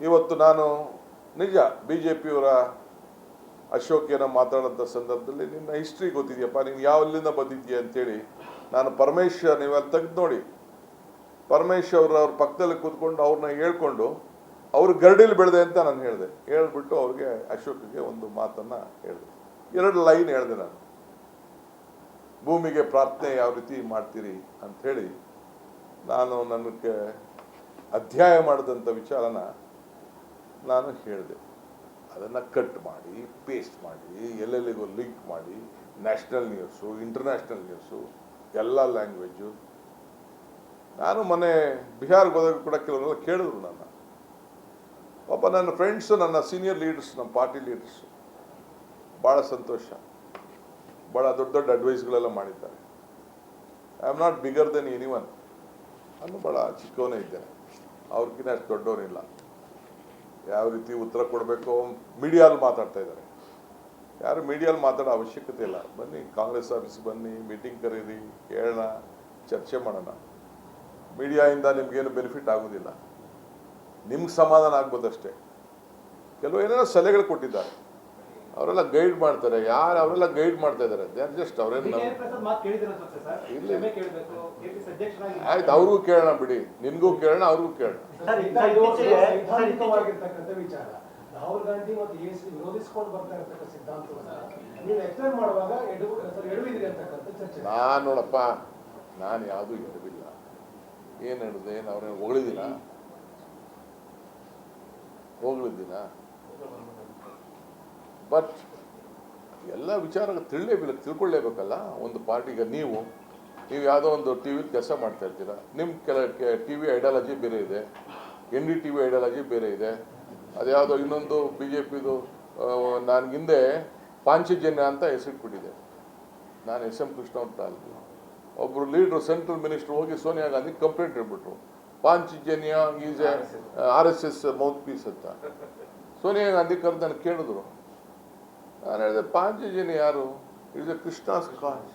ಇವತ್ತು ನಾನು ನಿಜ ಬಿ ಜೆ ಪಿಯವರ ಅಶೋಕ್ ಏನೋ ಮಾತಾಡೋಂಥ ಸಂದರ್ಭದಲ್ಲಿ ನಿನ್ನ ಹಿಸ್ಟ್ರಿ ಗೊತ್ತಿದೆಯಪ್ಪ, ನೀನು ಯಾವಲ್ಲಿಂದ ಬಂದಿದ್ದೀಯ ಅಂತೇಳಿ ನಾನು ಪರಮೇಶ್ವರ್ ನೀವೆಲ್ಲ ತೆಗೆದು ನೋಡಿ. ಪರಮೇಶ್ವರ್ ಅವ್ರ ಪಕ್ಕದಲ್ಲಿ ಕೂತ್ಕೊಂಡು ಅವ್ರನ್ನ ಹೇಳ್ಕೊಂಡು ಅವ್ರ ಗರ್ಡಿಲ್ ಬೆಳೆದೆ ಅಂತ ನಾನು ಹೇಳಿದೆ. ಹೇಳ್ಬಿಟ್ಟು ಅವ್ರಿಗೆ ಅಶೋಕ್ಗೆ ಒಂದು ಮಾತನ್ನು ಹೇಳಿದೆ. ಎರಡು ಲೈನ್ ಹೇಳಿದೆ ನಾನು. ಭೂಮಿಗೆ ಪ್ರಾರ್ಥನೆ ಯಾವ ರೀತಿ ಮಾಡ್ತೀರಿ ಅಂಥೇಳಿ ನಾನು ನನಗೆ ಅಧ್ಯಾಯ ಮಾಡಿದಂಥ ವಿಚಾರನ ನಾನು ಹೇಳಿದೆ, ಅದನ್ನು ಕಟ್ ಮಾಡಿ ಪೇಸ್ಟ್ ಮಾಡಿ, ಎಲ್ಲೆಲ್ಲಿಗೂ ಲಿಂಕ್ ಮಾಡಿ ನ್ಯಾಷನಲ್ ನ್ಯೂಸು ಇಂಟರ್ನ್ಯಾಷನಲ್ ನ್ಯೂಸು ಎಲ್ಲ ಲ್ಯಾಂಗ್ವೇಜು ನಾನು ಮೊನ್ನೆ ಬಿಹಾರ್ಗೆ ಹೋದಾಗ ಕೂಡ ಕೆಲವೊಂದೆಲ್ಲ ಕೇಳಿದ್ರು ನನ್ನ. ಪಾಪ ನನ್ನ ಫ್ರೆಂಡ್ಸು ನನ್ನ ಸೀನಿಯರ್ ಲೀಡರ್ಸ್ ನಮ್ಮ ಪಾರ್ಟಿ ಲೀಡರ್ಸ್ ಭಾಳ ಸಂತೋಷ. ಭಾಳ ದೊಡ್ಡ ದೊಡ್ಡ ಅಡ್ವೈಸ್ಗಳೆಲ್ಲ ಮಾಡಿದ್ದಾರೆ. I am not bigger then anyone ನಾನು ಭಾಳ ಚಿಕ್ಕವನೇ ಇದ್ದೇನೆ. ಅವ್ರಿಗಿಂತ ಅಷ್ಟು ದೊಡ್ಡವನಿಲ್ಲ. ಯಾವ ರೀತಿ ಉತ್ತರ ಕೊಡಬೇಕು ಮೀಡಿಯಾದಲ್ಲಿ ಮಾತಾಡ್ತಾ ಇದ್ದಾರೆ. ಯಾರು ಮೀಡಿಯಲ್ಲಿ ಮಾತಾಡೋ ಅವಶ್ಯಕತೆ ಇಲ್ಲ. ಬನ್ನಿ, ಕಾಂಗ್ರೆಸ್ ಆಫೀಸ್ ಬನ್ನಿ, ಮೀಟಿಂಗ್ ಕರೀರಿ, ಕೇಳೋಣ, ಚರ್ಚೆ ಮಾಡೋಣ. ಮೀಡಿಯಾಯಿಂದ ನಿಮಗೇನು ಬೆನಿಫಿಟ್ ಆಗೋದಿಲ್ಲ. ನಿಮ್ಗೆ ಸಮಾಧಾನ ಆಗ್ಬೋದಷ್ಟೇ. ಕೆಲವು ಏನೇನೋ ಸಲಹೆಗಳು ಕೊಟ್ಟಿದ್ದಾರೆ. ಅವರೆಲ್ಲ ಗೈಡ್ ಮಾಡ್ತಾರೆ. ಯಾರು ಅವರೆಲ್ಲ ಗೈಡ್ ಮಾಡ್ತಾ ಇದ್ದಾರೆ? ದೇ ಆರ್ ಜಸ್ಟ್ ಅವರೇನು ಆಯ್ತು ಅವ್ರಿಗೂ ಕೇಳೋಣ ಬಿಡಿ. ನಿನ್ಗೂ ಕೇಳೋಣ ಅವ್ರಿಗೂ ಕೇಳೋಣ. ರಾಹುಲ್ ಗಾಂಧಿ ಮತ್ತು ಎ ಸಿ ವಿರೋಧಿಸಿಕೊಂಡು ಬರ್ತಾ ಇರ್ತಕ್ಕಂಥ ಸಿದ್ಧಾಂತವನ್ನ ನೀವು ಎಕ್ಸ್ಪ್ಲೈನ್ ಮಾಡುವಾಗ ಎಡು ಸರ್ ಎಡವಿದ್ರಿ ಅಂತಕ್ಕಂಥ ಚರ್ಚೆ. ನಾನು ನೋಡಪ್ಪ ನಾನು ಯಾವುದೂ ಎಡವಿಲ್ಲ. ಏನು ಹೇಳಿದೆ ಏನು ಅವ್ರೇನು ಹೊಗಳಿದ್ದೀನ ಹೊಗಳಿದ್ದೀನ ಬಟ್ ಎಲ್ಲ ವಿಚಾರ ತಿಳಲೇಬೇಕು ತಿಳ್ಕೊಳ್ಳೇಬೇಕಲ್ಲ? ಒಂದು ಪಾರ್ಟಿಗೆ ನೀವು ನೀವು ಯಾವುದೋ ಒಂದು ಟಿ ವಿ ಕೆಲಸ ಮಾಡ್ತಾ ಇರ್ತೀರ? ನಿಮ್ಮ ಕೆಲ ಟಿ ವಿ ಐಡಿಯಾಲಜಿ ಬೇರೆ ಇದೆ. N D T V ideology ಬೇರೆ ಇದೆ. ಅದ್ಯಾವುದೋ ಇನ್ನೊಂದು ಬಿ ಜೆ ಪಿದು ನನಗಿಂದೆ ಪಾಂಚಜನ್ಯ ಅಂತ ಹೆಸರಿಟ್ಬಿಟ್ಟಿದೆ. ನಾನು ಎಸ್ ಎಂ ಕೃಷ್ಣ ಅಂತ ಅಲ್ಲ ಒಬ್ಬರು ಲೀಡ್ರು ಸೆಂಟ್ರಲ್ ಮಿನಿಸ್ಟರ್ ಹೋಗಿ Sonia Gandhi complaint ಹೇಳ್ಬಿಟ್ರು. Panchajanya is a R S S. Mouthpiece ಅಂತ. ಸೋನಿಯಾ ಗಾಂಧಿ ಕರೆದು ನಾನು ಕೇಳಿದ್ರು. ನಾನು ಹೇಳಿದೆ ಪಾಂಚಜನ್ಯ ಯಾರು ಇಸ್ ಎ ಕೃಷ್ಣಾಸ್ ಕಾಸ್